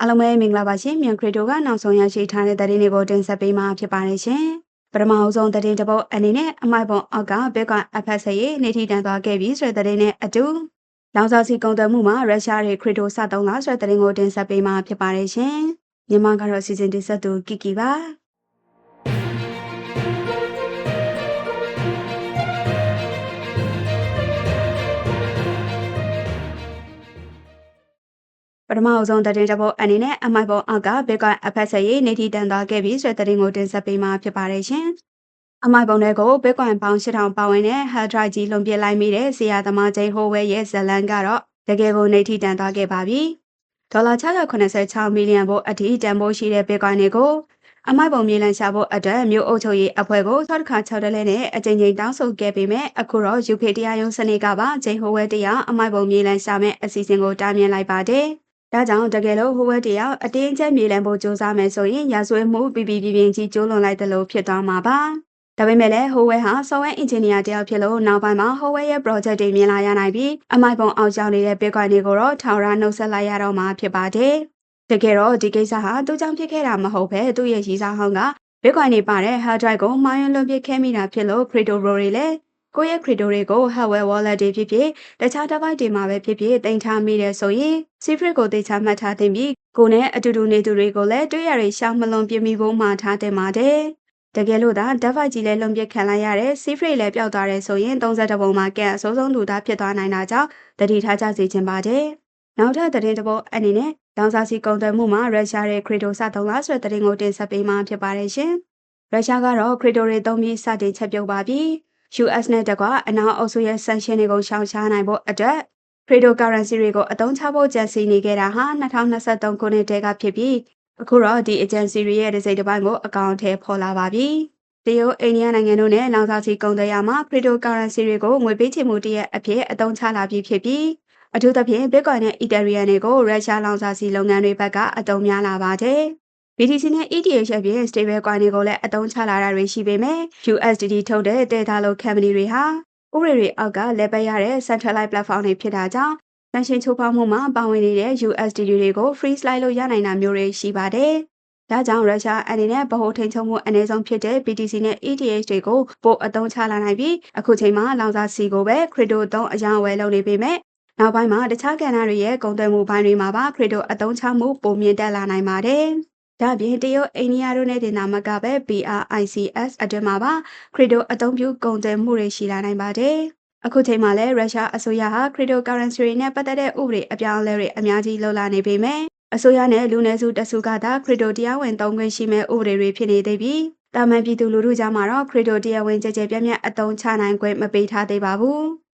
အားလုံးပဲမင်္ဂလာပါရှင်မြန်ခရစ်တိုကနောက်ဆုံးရရှိထားတဲ့သတင်းတွေကိုတင်ဆက်ပေးမှာဖြစ်ပါတယ်ရှင်ပထမအဆုံးသတင်းတစ်ပုဒ်အနေနဲ့အမိုက်ပုံအောက်ကဘက်ကအဖက်ဆရေးနေထီတန်သွားခဲ့ပြီးဆိုတဲ့သတင်းနဲ့အတူလောင်စာစီကုန်သွယ်မှုမှာရုရှားတွေခရစ်တိုစသုံးလာဆိုတဲ့သတင်းကိုတင်ဆက်ပေးမှာဖြစ်ပါတယ်ရှင်မြန်မာကတော့စီစဉ်တင်ဆက်သူကီကီပါ ထမအဆုံးသတင်းတစ်ပုဒ်အနေနဲ့အမိုက်ပုံအောက်ကဘက်ကအဖက်ဆက်ရေးနေထီတန်သွားခဲ့ပြီးဆိုတဲ့သတင်းကိုတင်ဆက်ပေးမှာဖြစ်ပါတယ်ရှင်။အမိုက်ပုံတွေကိုဘက်ကွန်ပေါင်း8000ပါဝင်တဲ့ဟက်ဒရိုက်ကြီးလုံပြစ်လိုက်မိတဲ့ဆီယာသမားချင်းဟိုဝဲရဲ့ဇလန်ကတော့တကယ်ကိုနေထီတန်သွားခဲ့ပါပြီ။ဒေါ်လာ686မီလီယံဖို့အထိတန်ဖိုးရှိတဲ့ဘက်ကွန်တွေကိုအမိုက်ပုံမြေလန်ရှာဖို့အတွက်မြို့အုပ်ချုပ်ရေးအဖွဲ့ကိုသောက်တစ်ခါ6တလဲနဲ့အကြိမ်ကြိမ်တောင်းဆိုခဲ့ပေမဲ့အခုတော့ UK တရားရုံးစနစ်ကပါဂျိန်ဟိုဝဲတရားအမိုက်ပုံမြေလန်ရှာမဲ့အစီအစဉ်ကိုတားမြစ်လိုက်ပါတယ်။ ဒါကြောင့်တကယ်လို့ဟိုဝဲတယောက်အတင်းကျပ်မြေလံဖို့စူးစမ်းမယ်ဆိုရင်ရာဇဝဲမှုပြပြပြပြင်းကြီးကျိုးလွန်လိုက်တယ်လို့ဖြစ်သွားမှာပါဒါပေမဲ့လည်းဟိုဝဲဟာဆော်ဝဲအင်ဂျင်နီယာတယောက်ဖြစ်လို့နောက်ပိုင်းမှာဟိုဝဲရဲ့ project တွေမြင်လာရနိုင်ပြီးအမိုက်ပုံအောင်ရောက်နေတဲ့ Bitcoin တွေကိုတော့ထောင်ရနှုတ်ဆက်လိုက်ရတော့မှာဖြစ်ပါတယ်တကယ်တော့ဒီကိစ္စဟာသူ့ကြောင့်ဖြစ်ခဲ့တာမဟုတ်ပဲသူ့ရဲ့ရည်စားဟောင်းက Bitcoin တွေပါတဲ့ hard drive ကိုမှားယွင်းလွန်ပစ်ခဲ့မိတာဖြစ်လို့ crypto bro တွေလည်း ကိုယ့်ရဲ့ crypto တွေကို hardware wallet တွေဖြစ်ဖြစ်တခြား device တွေမှာပဲဖြစ်ဖြစ်တင်ထားမိတယ်ဆိုရင် secret ကိုတေချာမှတ်ထားသင့်ပြီးကိုယ်နဲ့အတူတူနေသူတွေကိုလည်းတွေ့ရတွေရှောင်မလွန်ပြမိဖို့မှာထားတင်ပါတယ်။တကယ်လို့သာ device ကြီးလည်းလွန်ပစ်ခံလိုက်ရတဲ့ secret လည်းပျောက်သွားတယ်ဆိုရင်32ပုံမှာကန်အစိုးဆုံးလူသားဖြစ်သွားနိုင်တာကြောင့်တတိထားကြစေချင်ပါတယ်။နောက်ထပ်သတင်းတစ်ပုဒ်အနေနဲ့ဒေါန်စာစီကုန်သွယ်မှုမှာရုရှားရဲ့ crypto စသုံးလားဆိုတဲ့သတင်းကိုတင်ဆက်ပေးမှာဖြစ်ပါတယ်ရှင်။ရုရှားကတော့ crypto တွေသုံးပြီးစတင်ချက်ပြုတ်ပါပြီ။ US နဲ့တကွအနောက်အုပ်စုရဲ့ sanction တွေကိုရှောင်ရှားနိုင်ဖို့အတွက် cryptocurrency တွေကိုအသုံးချဖို့ကြံစည်နေခဲ့တာဟာ2023ခုနှစ်တည်းကဖြစ်ပြီးအခုတော့ဒီ agency တွေရဲ့ဒီစိတ်တစ်ပိုင်းကိုအကောင့်ထဲပေါ်လာပါပြီ။တရုတ်အိန္ဒိယနိုင်ငံတို့နဲ့လောင်စာဆီကုန်သွယ်ရာမှာ cryptocurrency တွေကိုငွေပေးချေမှုတရက်အဖြစ်အသုံးချလာပြီးဖြစ်ပြီးအထူးသဖြင့် Bitcoin နဲ့ Ethereum တွေကိုရုရှားလောင်စာဆီလုပ်ငန်းတွေဘက်ကအသုံးများလာပါတယ်။ BTC နဲ့ ETH ရဲ့ပြင် stable coin တွေကိုလည်းအသုံးချလာတာတွေရှိပေမဲ့ USDT ထုတ်တဲ့ဒေတာလို company တွေဟာဥပဒေတွေအောက်ကလက်ပတ်ရတဲ့ centralized platform တွေဖြစ်တာကြောင့်တန်ရှင်ချိုးဖောက်မှုမှာပါဝင်နေတဲ့ USDT တွေကို free slide လို့ရနိုင်တာမျိုးတွေရှိပါတယ်။ဒါကြောင့်ရုရှားအနေနဲ့ဗဟိုထိန်ချုံမှုအနည်းဆုံးဖြစ်တဲ့ BTC နဲ့ ETH တွေကိုပို့အသုံးချလာနိုင်ပြီးအခုချိန်မှာလောင်စာစီကိုပဲ crypto သုံးအယောင်းအဝယ်လုပ်နေပေမဲ့နောက်ပိုင်းမှာတခြားကဏ္ဍတွေရဲ့ကုန်သွယ်မှုပိုင်းတွေမှာပါ crypto အသုံးချမှုပိုမြင့်တက်လာနိုင်ပါတယ်။ ဒါပြင်တရုတ်အိန္ဒိယတို့နဲ့တင်နာမကပဲ BRICS အတွင်းမှာပါခရစ်တိုအသုံးပြုကုန်သွယ်မှုတွေရှိလာနိုင်ပါတယ်။အခုချိန်မှာလည်းရုရှားအစိုးရဟာ cryptocurrency တွေနဲ့ပတ်သက်တဲ့ဥပဒေအပြောင်းအလဲတွေအများကြီးလှုပ်လာနေပေမဲ့အစိုးရနဲ့လူနည်းစုတစုကသာ crypto တရားဝင်သုံးခွင့်ရှိမဲ့ဥပဒေတွေဖြစ်နေသေးပြီးတာမန်ပြည်သူလူထုကြားမှာတော့ crypto တရားဝင်ကြကြပြန့်ပြန့်အသုံးချနိုင်ခွင့်မပေးထားသေးပါဘူး။